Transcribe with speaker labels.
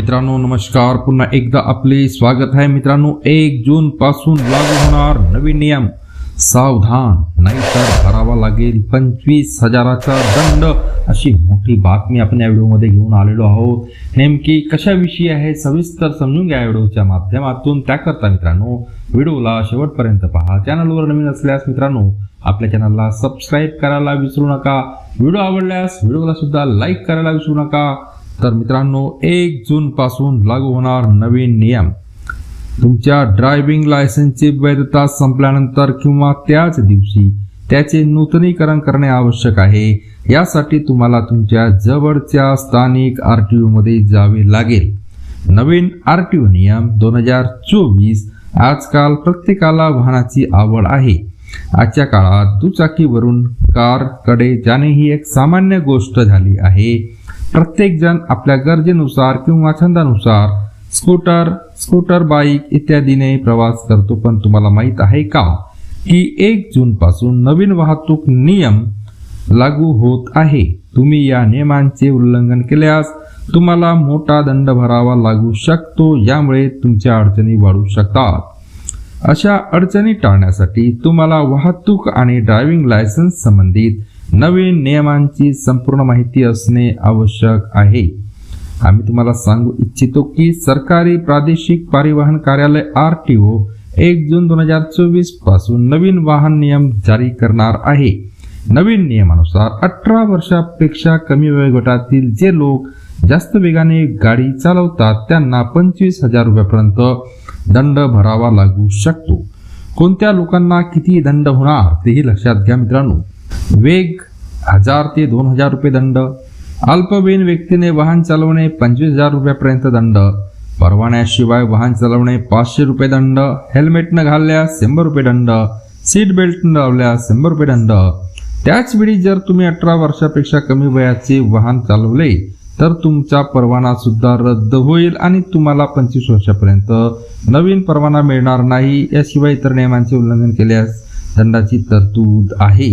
Speaker 1: मित्रांनो नमस्कार. पुन्हा एकदा आपले स्वागत आहे मित्रांनो. एक जून पासून लागू होणार नवीन नियम. सावधान नाहीतर भरावा लागेल. पंचवीस हजाराचा दंड. अशी मोठी बातमी आपण या व्हिडिओमध्ये घेऊन आलेलो आहोत. नेमकी कशाविषयी आहे सविस्तर समजून घ्या व्हिडिओच्या माध्यमातून. त्याकरता मित्रांनो व्हिडिओला शेवटपर्यंत पहा. चॅनलवर नवीन असल्यास मित्रांनो आपल्या चॅनलला सबस्क्राईब करायला विसरू नका. व्हिडिओ आवडल्यास व्हिडिओला सुद्धा लाईक करायला विसरू नका. तर मित्रांनो एक जूनपासून लागू होणार नवीन नियम. तुमच्या ड्रायव्हिंग लायसन्सची वैधता संपल्यानंतर किंवा त्याच दिवशी त्याचे नूतनीकरण करणे आवश्यक आहे. यासाठी तुम्हाला तुमच्या जवळच्या स्थानिक आर टी ओमध्ये जावे लागेल. नवीन आर टी ओ नियम दोन हजार चोवीस आजकाल प्रत्येकाला वाहनाची आवड आहे. आजच्या काळात दुचाकीवरून कारकडे जाणे ही एक सामान्य गोष्ट झाली आहे. प्रत्येकजण आपल्या गरजेनुसार किंवा छंदानुसार स्कूटर स्कूटर बाईक इत्यादीने प्रवास करतो. पण तुम्हाला माहीत आहे का? की एक जूनपासून नवीन वाहतूक नियम लागू होत आहे. तुम्ही या नियमांचे उल्लंघन केल्यास तुम्हाला मोठा दंड भरावा लागू शकतो. यामुळे तुमच्या अडचणी वाढू शकतात. अशा अडचणी टाळण्यासाठी तुम्हाला वाहतूक आणि ड्रायव्हिंग लायसन्स संबंधित नवीन नियमांची संपूर्ण माहिती असणे आवश्यक आहे. आम्ही तुम्हाला सांगू इच्छितो की सरकारी प्रादेशिक परिवहन कार्यालय आर टी ओ एक जून दोन हजार चोवीसपासून नवीन वाहन नियम जारी करणार आहे. नवीन नियमानुसार अठरा वर्षापेक्षा कमी वयोगटातील जे लोक जास्त वेगाने गाडी चालवतात त्यांना पंचवीस हजार रुपयापर्यंत दंड भरावा लागू शकतो. कोणत्या लोकांना किती दंड होणार तेही लक्षात घ्या मित्रांनो. वेग हजार ते दोन हजार रुपये दंड अल्पवयीन व्यक्तीने वाहन चालवणे पंचवीस हजार रुपयापर्यंत दंड परवान्याशिवाय वाहन चालवणे पाचशे रुपये दंड हेल्मेट न घालल्यास शंभर रुपये दंड सीट बेल्ट न लावल्यास शंभर रुपये दंड. त्याचवेळी जर तुम्ही अठरा वर्षापेक्षा कमी वयाचे वाहन चालवले तर तुमचा परवाना सुद्धा रद्द होईल आणि तुम्हाला पंचवीस वर्षापर्यंत नवीन परवाना मिळणार नाही याशिवाय इतर नियमांचे उल्लंघन केल्यास दंडाची तरतूद आहे.